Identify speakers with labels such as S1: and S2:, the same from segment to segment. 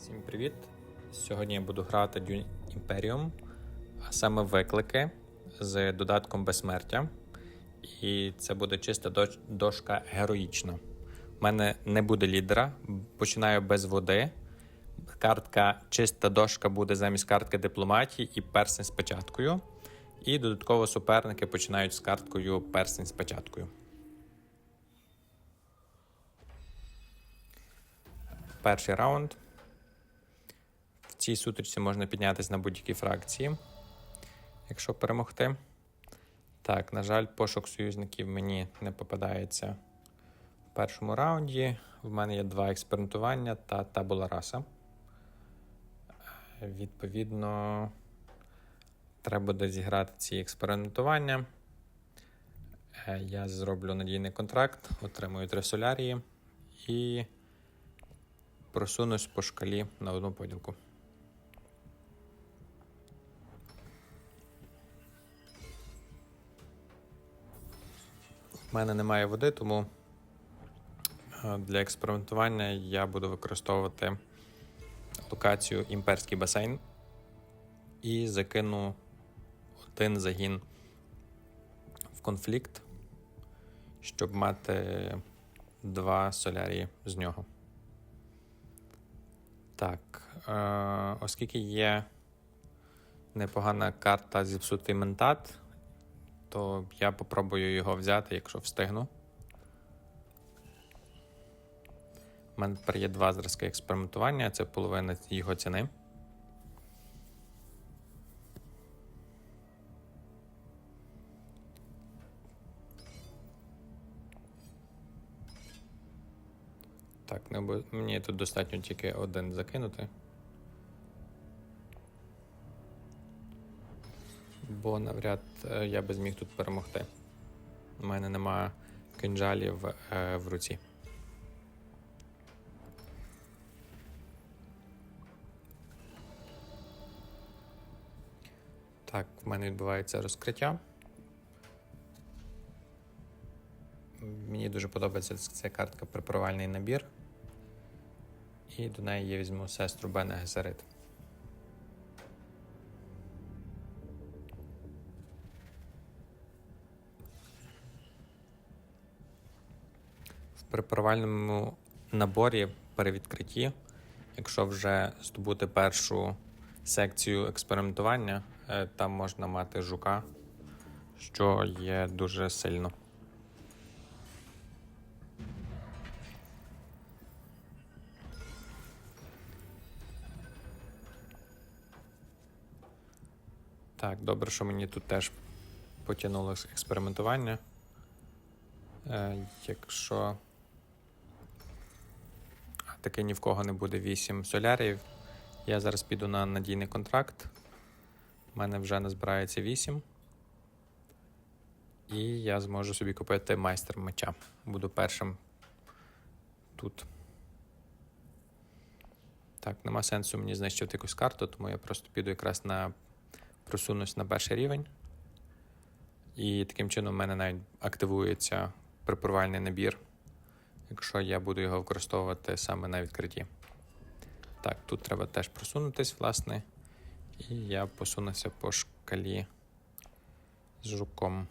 S1: Всім привіт! Сьогодні я буду грати Dune Imperium, а саме виклики з додатком безсмертя. І це буде чиста дошка героїчна. У мене не буде лідера, починаю без води. Картка чиста дошка буде замість картки дипломатії і персень з печаткою. І додатково суперники починають з карткою персень з печаткою. Перший раунд. Цій сутичці можна піднятися на будь-які фракції, якщо перемогти. Так, на жаль, пошук союзників мені не попадається в першому раунді. В мене є два експериментування та табула раса. Е, Відповідно, треба буде зіграти ці експериментування. Е, Я зроблю надійний контракт, отримую три солярії і просунусь по шкалі на одну поділку. У мене немає води, тому е, для експериментування я буду використовувати локацію імперський басейн і закину один загін в конфлікт, щоб мати два солярії з нього. Так, е, оскільки є непогана карта зіпсутий ментат, то я попробую його взяти, якщо встигну. У мене тепер є два зразки експериментування, це половина його ціни. Так, мені тут достатньо тільки один закинути. Бо навряд е, я би зміг тут перемогти. У мене немає кинджалів е, в руці. Так, в мене відбувається розкриття. Мені дуже подобається ця картка препарувальний набір. І до неї я візьму сестру Бене Гесерит. В препарувальному наборі при відкритті, якщо вже здобути першу секцію експериментування, е, там можна мати жука, що є дуже сильно. Так, добре, що мені тут теж потягнуло експериментування. Е, якщо таки ні в кого не буде 8 солярів, я зараз піду на надійний контракт. У мене вже назбирається 8. І я зможу собі купити майстер меча. Буду першим тут. Так, нема сенсу мені знищити якусь карту, тому я просто піду якраз на просунусь на перший рівень. І таким чином в мене навіть активується препарувальний набір, якщо я буду його використовувати саме на відкритті. Так, тут треба теж просунутись, власне. І я посунуся по шкалі з жуком.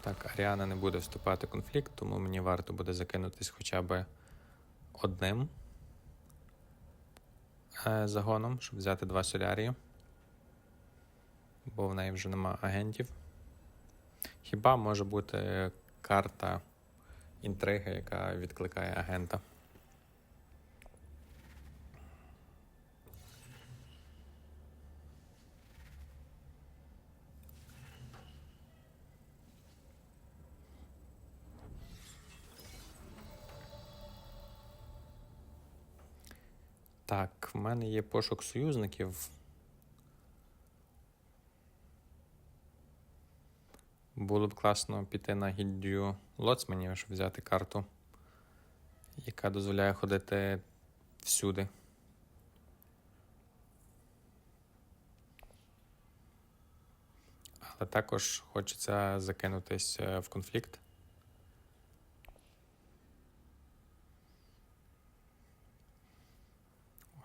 S1: Так, Аріана не буде вступати в конфлікт, тому мені варто буде закинутись хоча б одним загоном, щоб взяти два солярії. Бо в неї вже нема агентів. Хіба може бути карта інтриги, яка відкликає агента? Так, в мене є пошук союзників. Було б класно піти на гільдію лоцманів, щоб взяти карту, яка дозволяє ходити всюди. Але також хочеться закинутись е, в конфлікт.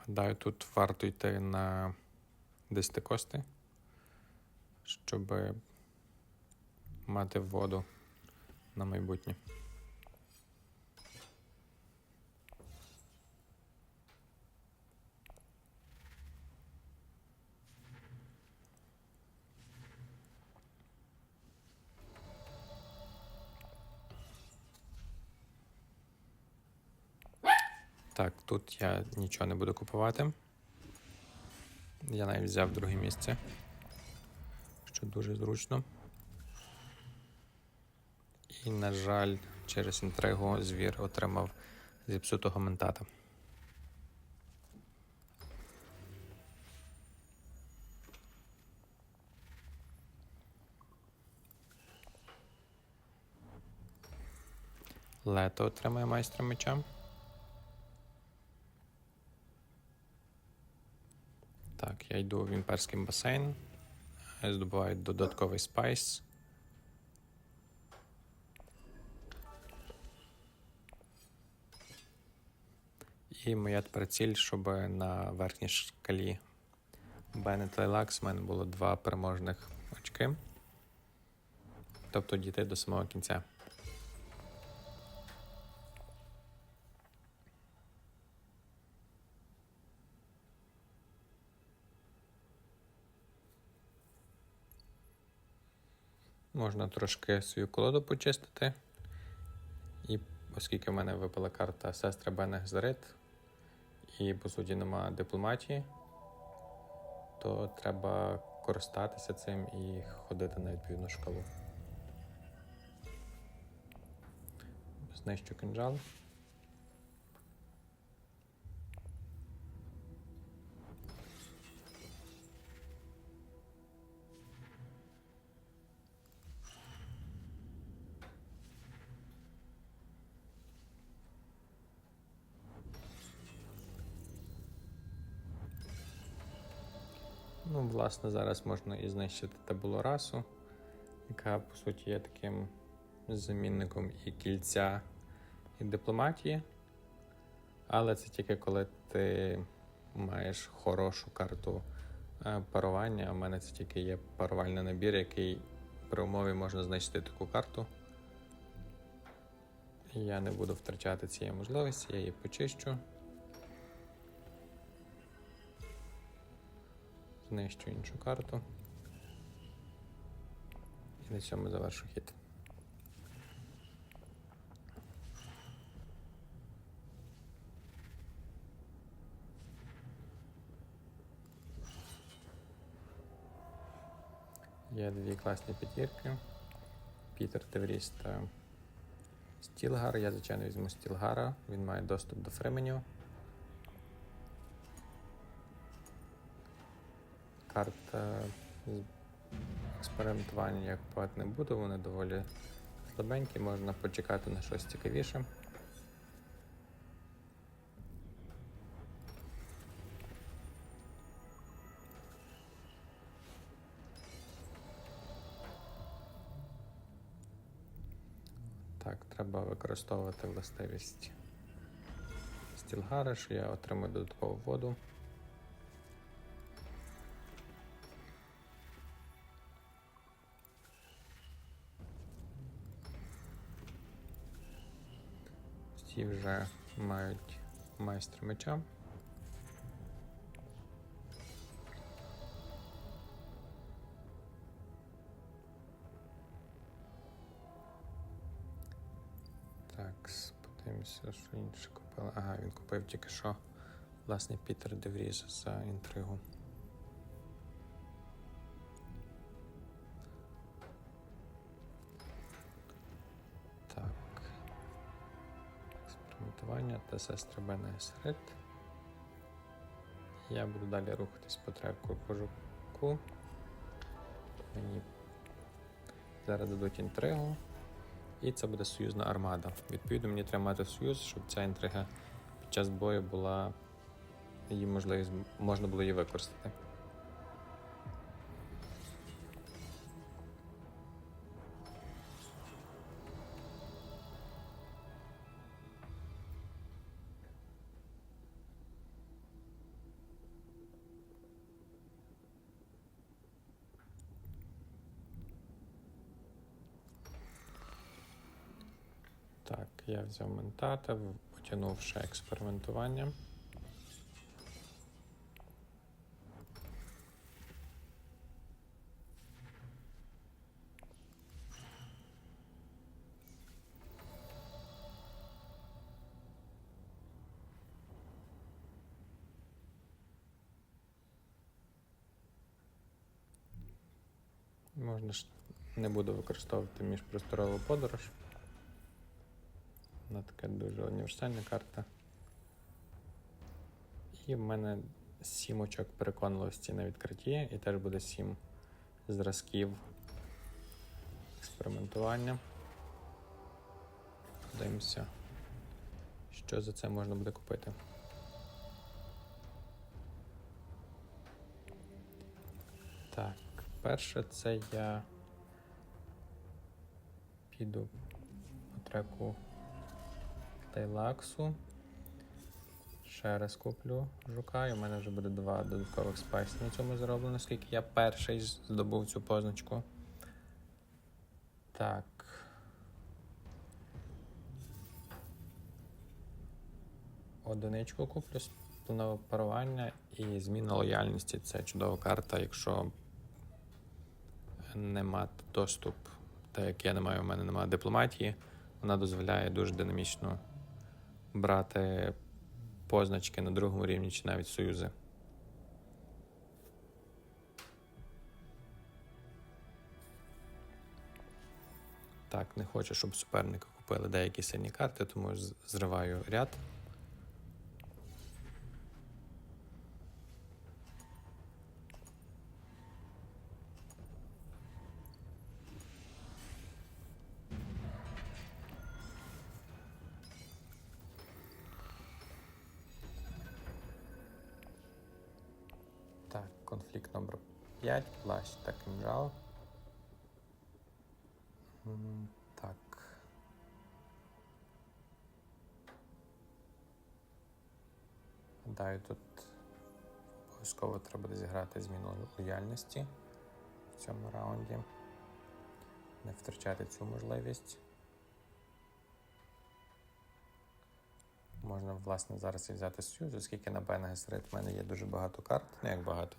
S1: Гадаю, тут варто йти на десятикости, щоб мати воду на майбутнє. Так, тут я нічого не буду купувати. Я навіть взяв друге місце, що дуже зручно. І, на жаль, через інтригу звір отримав зіпсутого ментата. Лето отримає майстра меча. Так, я йду в імперський басейн, здобуваю додатковий спайс. І моя тепер ціль, щоб на верхній шкалі Bennett Lilacs в мене було два переможних очки. Тобто дійти до самого кінця. Можна трошки свою колоду почистити. І оскільки в мене випала карта сестра Бене Зарит, і по суті нема дипломатії, то треба користатися цим і ходити на відповідну шкалу. Знищу кинджал. Ну, власне, зараз можна і знищити табулу расу, яка, по суті, є таким замінником і кільця, і дипломатії. Але це тільки коли ти маєш хорошу карту е, парування. В мене це тільки є парувальний набір, який при умові можна знищити таку карту. Я не буду втрачати цієї можливості, я її почищу. Знищу іншу карту. І на цьому завершу хід. Є дві класні п'ятірки. Пітер Девріс та Стілгар. Я, звичайно, візьму Стілгара. Він має доступ до фременю. Карт е, експериментування я купувати не буду, вони доволі слабенькі, можна почекати на щось цікавіше. Так, треба використовувати властивість стілгара, що я отримую додаткову воду. Всі вже мають майстра меча. Так, подивимося, що інше купили. Ага, він купив тільки що власне Пітер Девріс за інтригу. Експериментування та сестри Бена Гесерит. Я буду далі рухатись по треку кожуку. Мені зараз дадуть інтригу. І це буде союзна армада. Відповідно, мені треба мати союз, щоб ця інтрига під час бою була її можливість можна було її використати. Так, я взяв ментата, потягнув ще експериментування. Можна ж не буду використовувати міжпросторову подорож. Вона така дуже універсальна карта. І в мене сім очок переконливості на відкритті, і теж буде сім зразків експериментування. Подивимося, що за це можна буде купити. Так, перше це я піду по треку Тайлаксу. Ще раз куплю жука, і в мене вже буде два додаткових спайсі на цьому зроблено, оскільки я перший здобув цю позначку. Так. Одиничку куплю планове парування і зміна лояльності. Це чудова карта, якщо не мати доступ, так як я не маю, у мене немає дипломатії, вона дозволяє дуже динамічно брати позначки на другому рівні чи навіть союзи. Так, не хочу, щоб суперники купили деякі сильні карти, тому зриваю ряд. Обов'язково треба зіграти зміну лояльності в цьому раунді. Не втрачати цю можливість. Можна, власне, зараз і взяти союз, оскільки на Бенгесрит в мене є дуже багато карт, не як багато.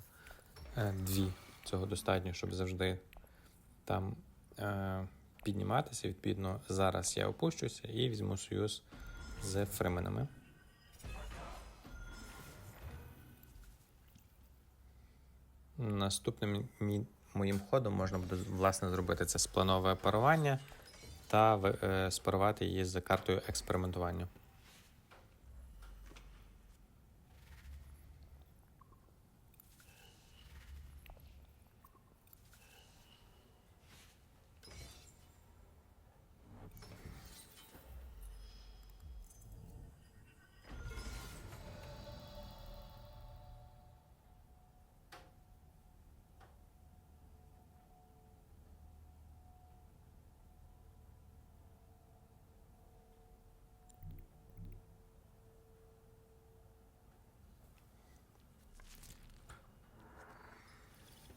S1: Е, Дві. Цього достатньо, щоб завжди там е, підніматися. Відповідно, зараз я опущуся і візьму союз з фрименами. Наступним моїм ходом можна буде власне зробити це спланове парування та е, спарувати її з картою експериментування.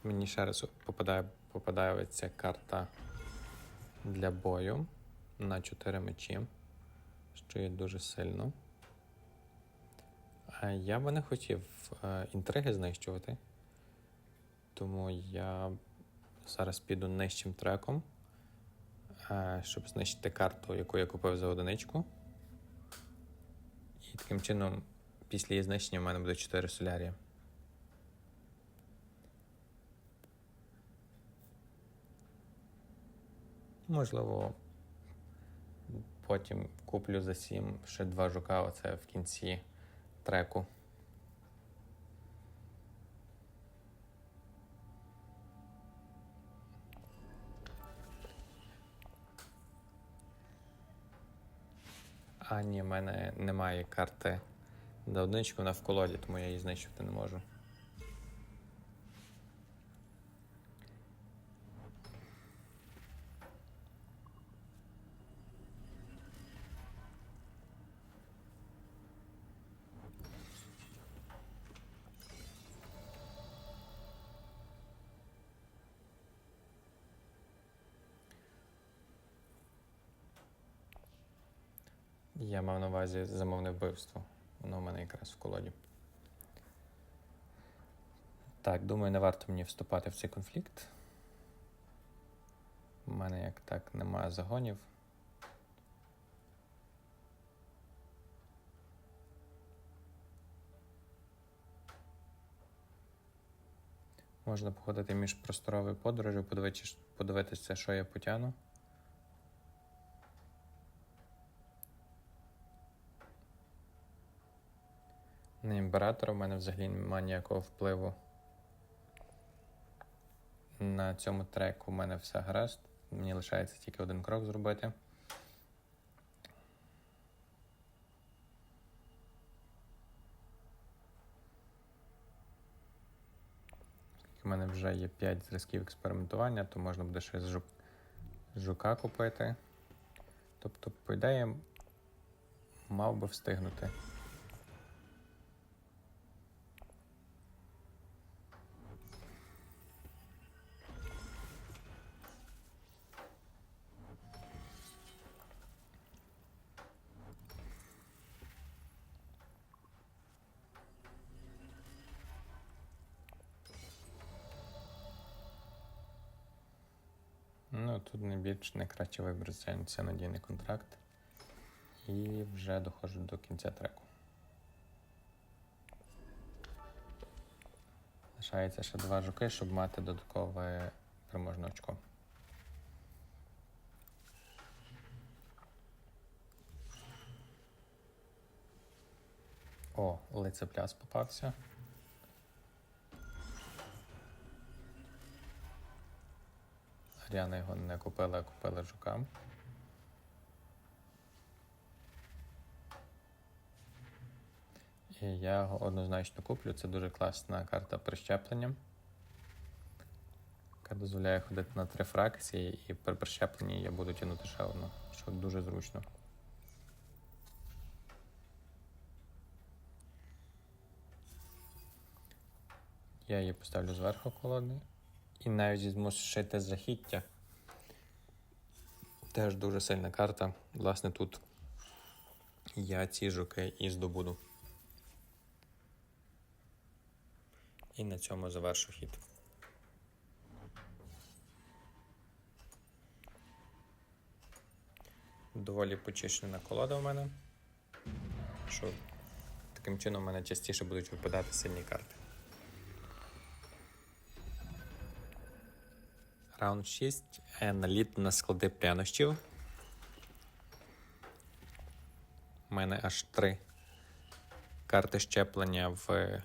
S1: Мені ще раз попадає, попадає ця карта для бою на 4 мечі, що є дуже сильно. Я би не хотів е, інтриги знищувати, тому я зараз піду нижчим треком, е, щоб знищити карту, яку я купив за одиничку. І таким чином, після її знищення, в мене буде 4 солярія. Можливо, потім куплю за 7 ще два жука, оце в кінці треку. А, ні, в мене немає карти до одинички, вона в колоді, тому я її знищити не можу. Увазі замовне вбивство. Воно в мене якраз в колоді. Так, думаю, не варто мені вступати в цей конфлікт. У мене як так немає загонів. Можна походити між просторовою подорожю, подивитися, що я потягну. На імператора в мене взагалі немає ніякого впливу. На цьому треку в мене все гаразд. Мені лишається тільки один крок зробити. У мене вже є 5 зразків експериментування, то можна буде ще з жук... жука купити. Тобто, по ідеї, мав би встигнути. Тут найкращий вибір це надійний контракт. І вже доходжу до кінця треку. Лишається ще два жуки, щоб мати додаткове переможне очко. О, лицепляс попався. Ряна його не купила, а купила жука. І я його однозначно куплю. Це дуже класна карта прищеплення, яка дозволяє ходити на три фракції, і при прищепленні я буду тягнути ще одну, що дуже зручно. Я її поставлю зверху колоди. І навіть візьму зшити захіття. Теж дуже сильна карта. Власне, тут я ці жуки і здобуду. І на цьому завершу хід. Доволі почищена колода у мене. Що таким чином у мене частіше будуть випадати сильні карти. Раунд 6. Е, Наліт на склади прянощів. У мене аж три карти щеплення в,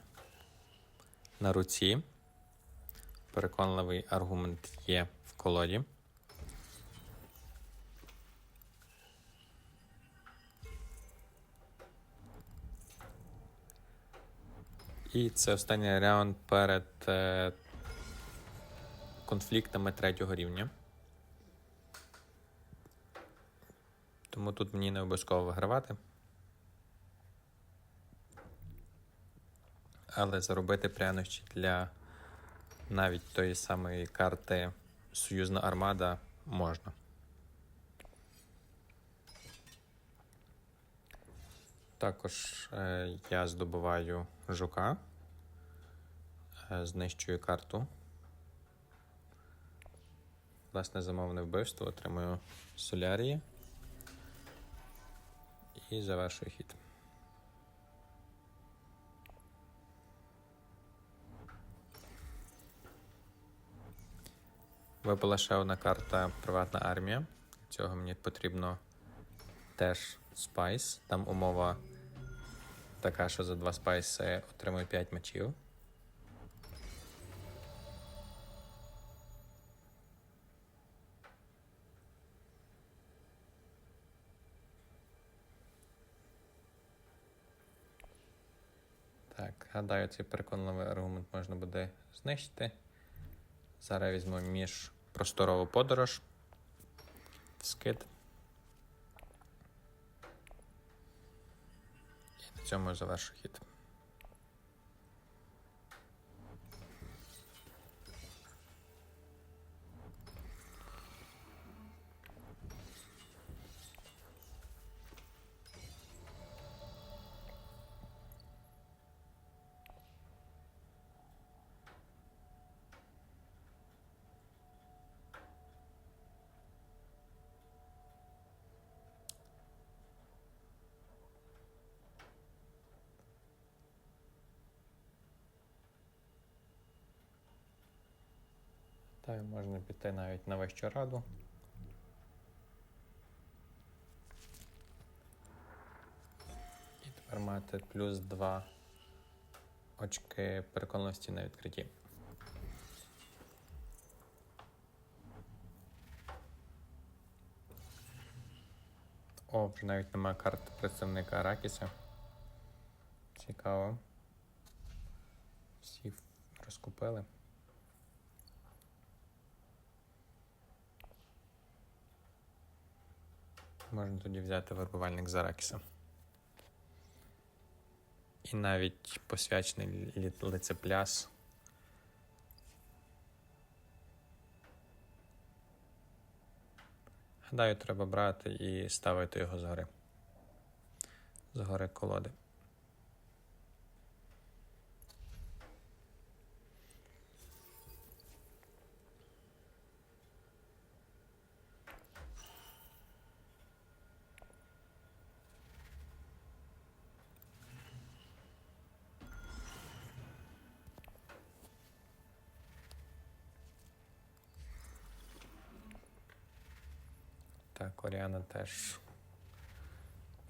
S1: на руці. Переконливий аргумент є в колоді. І це останній раунд перед е, конфліктами третього рівня. Тому тут мені не обов'язково вигравати. Але заробити прянощі для навіть тої самої карти Союзна армада можна. Також е, я здобуваю жука, е, знищую карту. Власне, замовне вбивство, отримую солярії і завершую хід. Випала ще одна карта Приватна армія. Цього мені потрібно теж спайс. Там умова така, що за два спайси отримую 5 мечів. Так, гадаю, цей переконливий аргумент можна буде знищити. Зараз візьму між просторову подорож. Скид. І на цьому завершу хід. Можна піти навіть на вищу раду. І тепер мати плюс 2 очки переконаності на відкритті. О, вже навіть немає карти представника Аракіса. Цікаво. Всі розкупили. Можна тоді взяти вербувальник з Аракіса. І навіть посвячений лицепляс. Гадаю, треба брати і ставити його згори. Згори колоди. Так, Оріана теж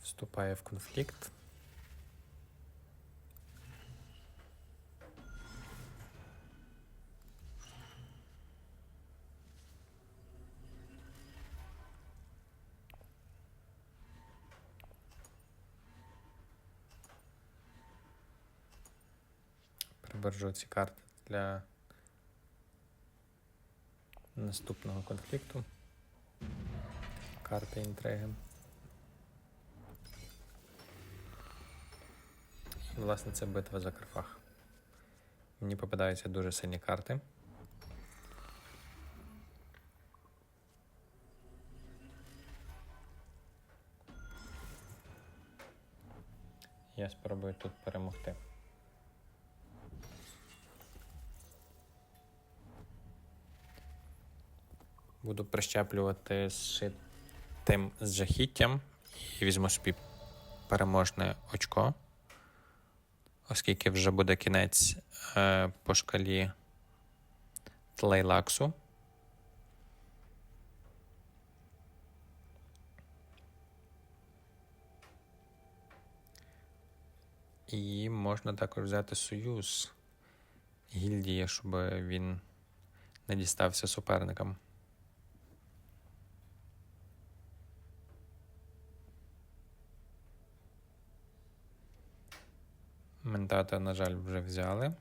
S1: вступає в конфлікт. Прибережу ці карти для наступного конфлікту. Карти інтриги. Власне, це битва за Карфах. Мені попадаються дуже сильні карти. Я спробую тут перемогти. Буду прищеплювати зшитим з жахіттям і візьму собі переможне очко, оскільки вже буде кінець е, по шкалі тлейлаксу. І можна також взяти союз гільдії, щоб він не дістався суперникам. Ментата, на жаль, вже взяли.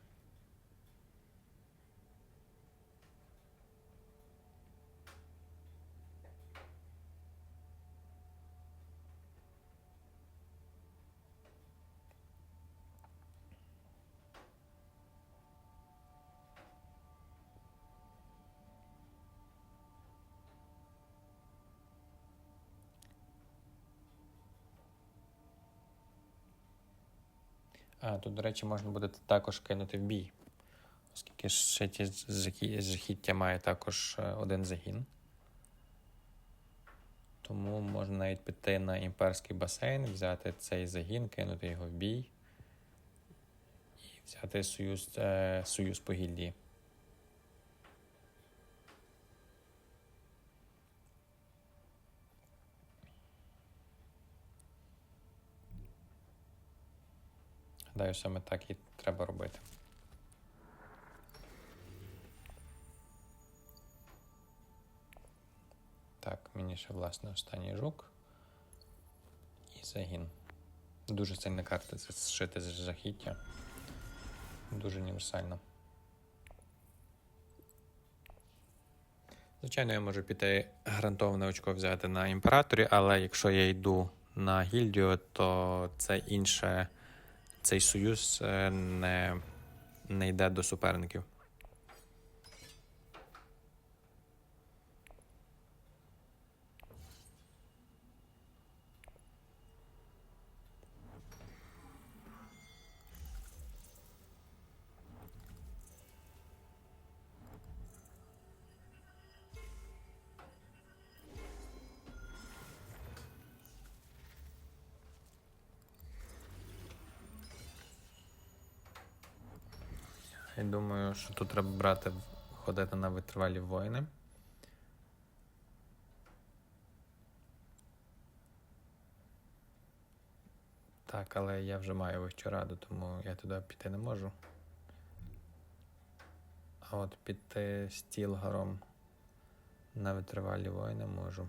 S1: Тут, до речі, можна буде також кинути в бій. Оскільки шиті жахіття має також е, один загін. Тому можна навіть піти на імперський басейн, взяти цей загін, кинути його в бій і взяти союз, е, союз по гільдії. Гадаю, саме так і треба робити. Так, мені ще власне останній жук. І загін. Дуже сильна карта це зшити з жахіття. Дуже універсально. Звичайно, я можу піти гарантоване очко взяти на імператорі, але якщо я йду на гільдію, то це інше цей союз е, не, не йде до суперників. Я думаю, що тут треба брати ходити на витривалі воїни. Так, але я вже маю вищу раду, тому я туди піти не можу. А от піти стілгаром на витривалі воїни можу.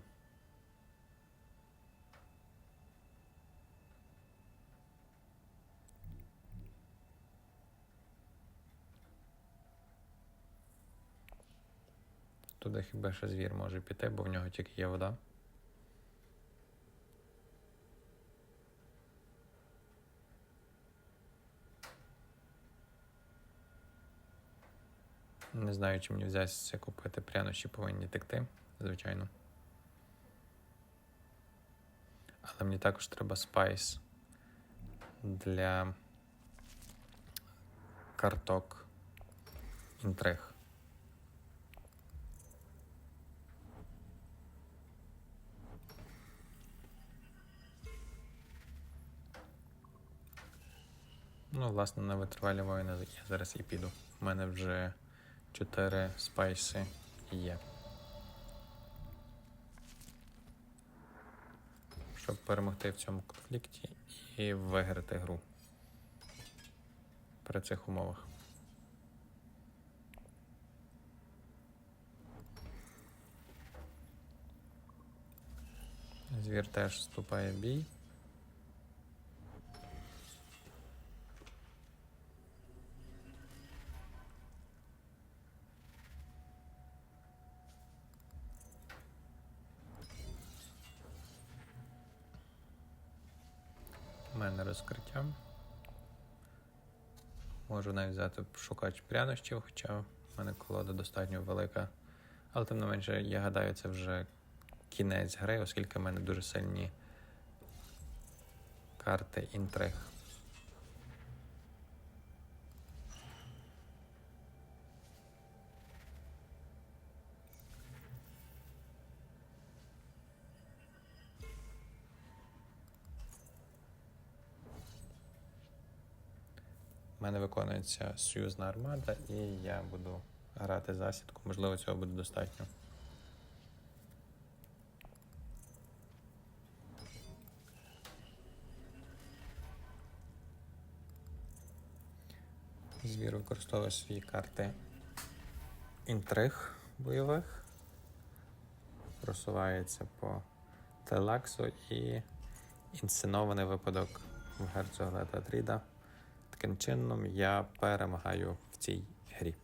S1: Туди хіба ще звір може піти, бо в нього тільки є вода. Не знаю, чи мені взятися купити прянощі повинні текти, звичайно. Але мені також треба спайс для карток інтриг. Ну, власне, на витривалі воїни я зараз і піду. У мене вже 4 спайси є. Щоб перемогти в цьому конфлікті і виграти гру при цих умовах. Звір теж вступає в бій. У розкриття. Можу навіть взяти шукач прянощів, хоча в мене колода достатньо велика. Але тим не менше, я гадаю, це вже кінець гри, оскільки в мене дуже сильні карти інтриг. Мене виконується союзна армада, і я буду грати засідку. Можливо, цього буде достатньо. Звір використовує свої карти інтриг бойових, просувається по телаксу і інсценований випадок в герцога Тріда. Таким чином я перемагаю в цій грі.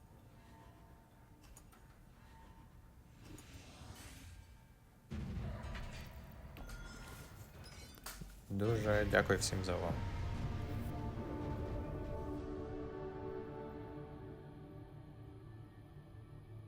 S1: Дуже дякую всім за увагу.